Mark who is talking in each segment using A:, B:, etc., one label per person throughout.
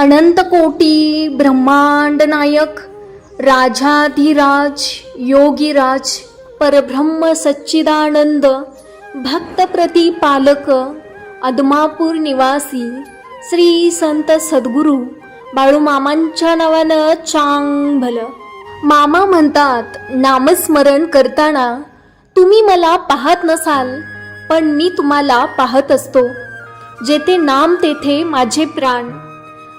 A: अनंत कोटी ब्रह्मांड नायक राजाधिराज योगीराज परब्रह्म सच्चिदानंद भक्त प्रतिपालक अदमापूर निवासी श्री संत सद्गुरू बाळूमामांच्या नावानं चांग भलं मामा म्हणतात नामस्मरण करताना तुम्ही मला पाहत नसाल पण मी तुम्हाला पाहत असतो. जेथे नाम तेथे माझे प्राण.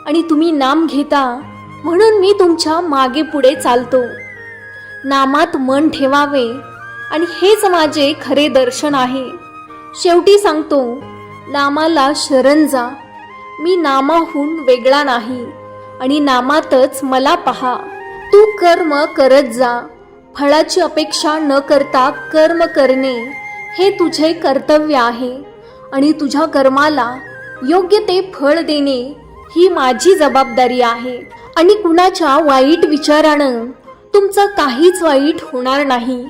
A: आणि तुम्ही नाम घेता म्हणून मी तुमच्या मागे पुढे चालतो. नामात मन ठेवावे आणि हेच माझे खरे दर्शन आहे. शेवटी सांगतो नामाला शरण जा. मी नामाहून वेगळा नाही आणि नामातच मला पहा. तू कर्म करत जा. फळाची अपेक्षा न करता कर्म करणे हे तुझे कर्तव्य आहे आणि तुझ्या कर्माला योग्य ते फळ देणे ही माझी जबाबदारी आहे. आणि कुणाच्या वाईट विचारानं तुमचं काहीच वाईट होणार नाही.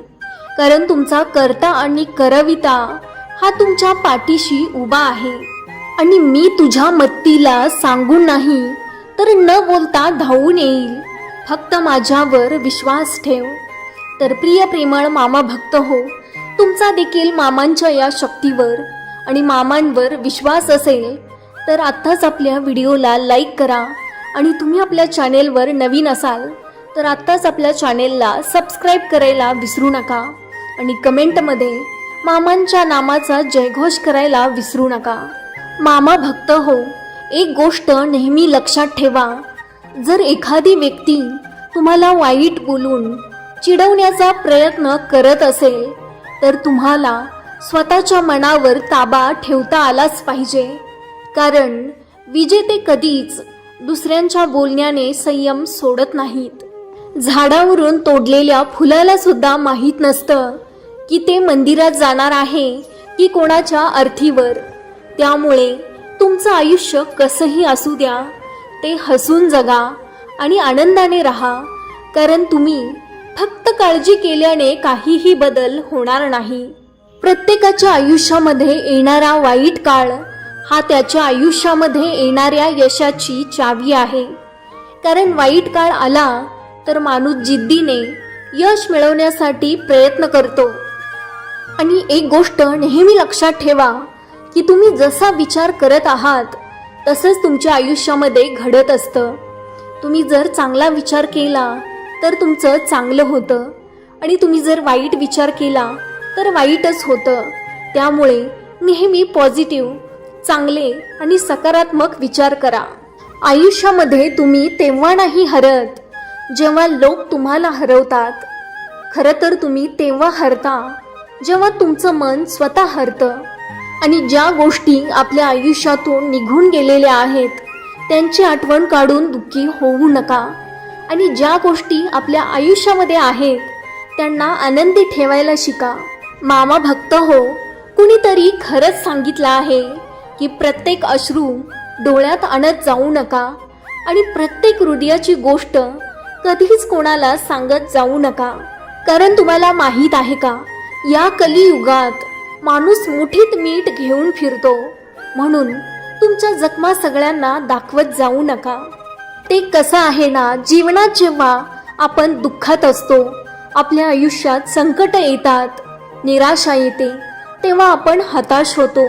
A: कारण तुमचा कर्ता आणि करविता हा तुमच्या पाठीशी उभा आहे. आणि मी तुझ्या मत्तीला सांगून नाही तर न बोलता धावून येईल. फक्त माझ्यावर विश्वास ठेव. तर प्रिय प्रेमळ मामा भक्त हो तुमचा देखील मामांच्या या शक्तीवर आणि मामांवर विश्वास असेल तर आत्ताच आपल्या व्हिडिओला लाईक करा आणि तुम्ही आपल्या चॅनेलवर नवीन असाल तर आत्ताच आपल्या चॅनेलला सबस्क्राईब करायला विसरू नका आणि कमेंटमध्ये मामांच्या नामाचा जयघोष करायला विसरू नका. मामा भक्त हो एक गोष्ट नेहमी लक्षात ठेवा जर एखादी व्यक्ती तुम्हाला वाईट बोलून चिडवण्याचा प्रयत्न करत असेल तर तुम्हाला स्वतःच्या मनावर ताबा ठेवता आलाच पाहिजे. कारण विजेते कधीच दुसऱ्यांच्या बोलण्याने संयम सोडत नाहीत. झाडावरून तोडलेल्या फुलाला सुद्धा माहीत नसतं की ते मंदिरात जाणार आहे की कोणाच्या अर्थीवर. त्यामुळे तुमचं आयुष्य कसंही असू द्या ते हसून जगा आणि आनंदाने राहा कारण तुम्ही फक्त काळजी केल्याने काहीही बदल होणार नाही. प्रत्येकाच्या आयुष्यामध्ये येणारा वाईट काळ हा त्याच्या आयुष्यामध्ये येणाऱ्या यशाची चावी आहे. कारण वाईट काळ आला तर माणूस जिद्दीने यश मिळवण्यासाठी प्रयत्न करतो. आणि एक गोष्ट नेहमी लक्षात ठेवा की तुम्ही जसा विचार करत आहात तसंच तुमच्या आयुष्यामध्ये घडत असतं. तुम्ही जर चांगला विचार केला तर तुमचं चांगलं होतं. आणि तुम्ही जर वाईट विचार केला तर वाईटच होतं. त्यामुळे नेहमी पॉझिटिव्ह चांगले आणि सकारात्मक विचार करा. आयुष्यामध्ये तुम्ही तेव्हा नाही हरत जेव्हा लोक तुम्हाला हरवतात. खरं तर तुम्ही तेव्हा हरता जेव्हा तुमचं मन स्वतः हरतं. आणि ज्या गोष्टी आपल्या आयुष्यातून निघून गेलेल्या आहेत त्यांची आठवण काढून दुःखी होऊ नका. आणि ज्या गोष्टी आपल्या आयुष्यामध्ये आहेत त्यांना आनंदी ठेवायला शिका. मामा भक्त हो कुणीतरी खरंच सांगितलं आहे की प्रत्येक अश्रू डोळ्यात आणत जाऊ नका आणि प्रत्येक हृदयाची गोष्ट कधीच कोणाला सांगत जाऊ नका. कारण तुम्हाला माहीत आहे का या कलियुगात माणूस मुठीत मीठ घेऊन फिरतो म्हणून तुमच्या जखमा सगळ्यांना दाखवत जाऊ नका. ते कसं आहे ना जीवनात जेव्हा आपण दुःखात असतो आपल्या आयुष्यात संकट येतात निराशा येते तेव्हा आपण हताश होतो.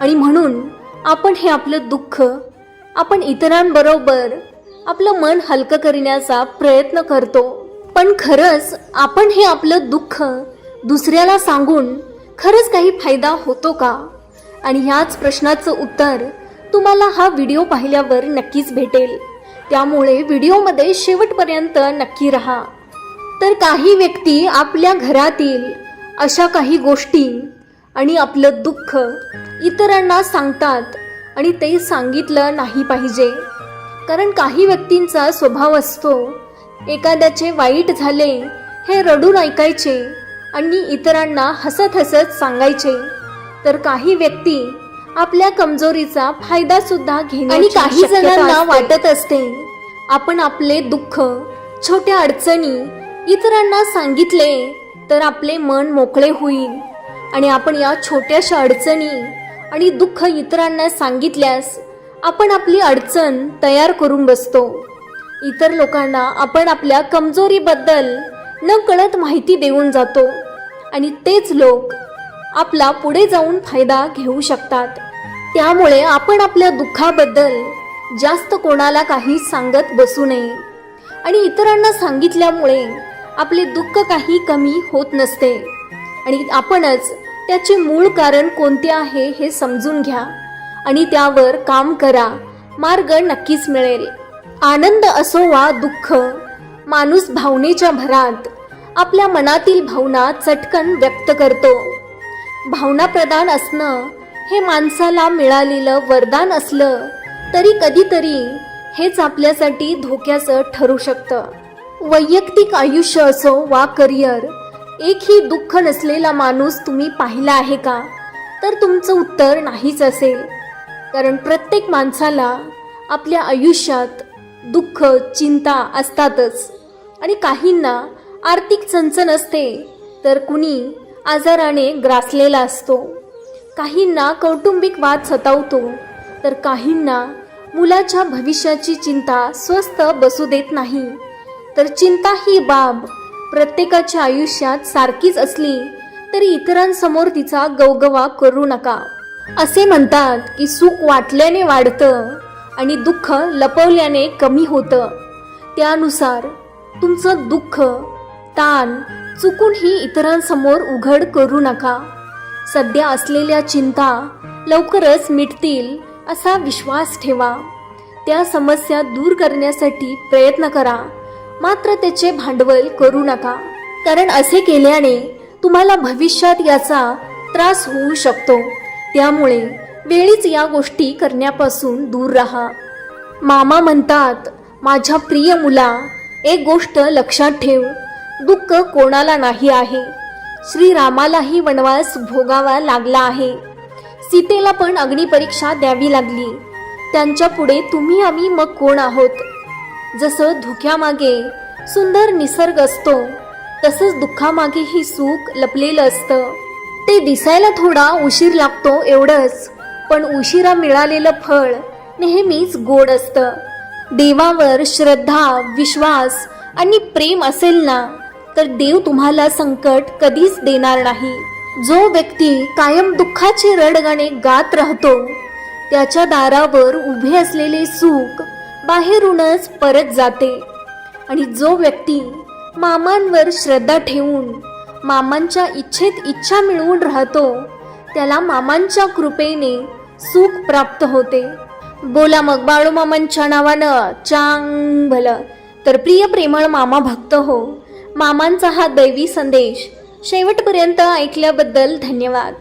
A: आणि म्हणून आपण हे आपलं दुःख आपण इतरांबरोबर आपलं मन हलकं करण्याचा प्रयत्न करतो. पण खरंच आपण हे आपलं दुःख दुसऱ्याला सांगून खरंच काही फायदा होतो का? आणि ह्याच प्रश्नाचं उत्तर तुम्हाला हा व्हिडिओ पाहिल्यावर नक्कीच भेटेल. त्यामुळे व्हिडिओमध्ये शेवटपर्यंत नक्की राहा. तर काही व्यक्ती आपल्या घरातील अशा काही गोष्टी आणि आपलं दुःख इतरांना सांगतात आणि ते सांगितलं नाही पाहिजे. कारण काही व्यक्तींचा स्वभाव असतो एखाद्याचे वाईट झाले हे रडून ऐकायचे आणि इतरांना हसत हसत सांगायचे. तर काही व्यक्ती आपल्या कमजोरीचा फायदा सुद्धा घेणे आणि काही जणांना वाटत असते आपण आपले दुःख छोट्या अडचणी इतरांना सांगितले तर आपले मन मोकळे होईल. आणि आपण या छोट्याशा अडचणी आणि दुःख इतरांना सांगितल्यास आपण आपली अडचण तयार करून बसतो. इतर लोकांना आपण आपल्या कमजोरीबद्दल न कळत माहिती देऊन जातो आणि तेच लोक आपला पुढे जाऊन फायदा घेऊ शकतात. त्यामुळे आपण आपल्या दुःखाबद्दल जास्त कोणाला काही सांगत बसू नये. आणि इतरांना सांगितल्यामुळे आपले दुःख काही कमी होत नसते. आणि आपणच त्याचे मूळ कारण कोणते आहे हे समजून घ्या आणि त्यावर काम करा. मार्ग नक्कीच मिळेल. आनंद असो वा दुःख माणूस भावनेच्या भरात आपल्या मनातील भावना चटकन व्यक्त करतो. भावना प्रदान असणं हे माणसाला मिळालेलं वरदान असलं तरी कधीतरी हेच आपल्यासाठी धोक्याचं ठरू शकतं. वैयक्तिक आयुष्य असो वा करिअर एकही दुःख नसलेला माणूस तुम्ही पाहिला आहे का? तर तुमचं उत्तर नाहीच असेल. कारण प्रत्येक माणसाला आपल्या आयुष्यात दुःख चिंता असतातच. आणि काहींना आर्थिक चणचण असते तर कुणी आजाराने ग्रासलेला असतो. काहींना कौटुंबिक वाद सतावतो तर काहींना मुलाच्या भविष्याची चिंता स्वस्त बसू देत नाही. तर चिंता ही बाब प्रत्येकाच्या आयुष्यात सारखीच असली तरी इतरांसमोर तिचा गवगवा करू नका. असे म्हणतात की सुख वाटल्याने वाढतं आणि दुःख लपवल्याने कमी होतं. त्यानुसार तुमचं दुःख ताण चुकूनही इतरांसमोर उघड करू नका. सध्या असलेल्या चिंता लवकरच मिटतील असा विश्वास ठेवा. त्या समस्या दूर करण्यासाठी प्रयत्न करा. मात्र त्याचे भांडवल करू नका. कारण असे केल्याने तुम्हाला भविष्यात याचा त्रास होऊ शकतो. त्यामुळे वेळीच या गोष्टी करण्यापासून दूर राहा. मामा म्हणतात माझ्या प्रिय मुला एक गोष्ट लक्षात ठेव. दुःख कोणाला नाही आहे. श्रीरामालाही वनवास भोगावा लागला आहे. सीतेला पण अग्निपरीक्षा द्यावी लागली. त्यांच्या पुढे तुम्ही आम्ही मग कोण आहोत? जसं धुक्यामागे सुंदर निसर्ग असतो तसंच दुःखामागेही सुख लपलेलं असतं. ते दिसायला थोडा उशीर लागतो एवढंच पण उशिरा मिळालेलं फळ नेहमीच गोड असतं. देवावर श्रद्धा विश्वास आणि प्रेम असेल ना तर देव तुम्हाला संकट कधीच देणार नाही. जो व्यक्ती कायम दुःखाचे रडगाणे गात राहतो त्याच्या दारावर उभे असलेले सुख बाहेरूनच परत जाते. आणि जो व्यक्ती मामांवर श्रद्धा ठेवून मामांच्या इच्छेत इच्छा मिळवून राहतो त्याला मामांच्या कृपेने सुख प्राप्त होते. बोला मग बाळू मामांच्या नावानं चांग भलं. तर प्रिय प्रेमळ मामा भक्त हो. मामांचा हा दैवी संदेश शेवटपर्यंत ऐकल्याबद्दल धन्यवाद.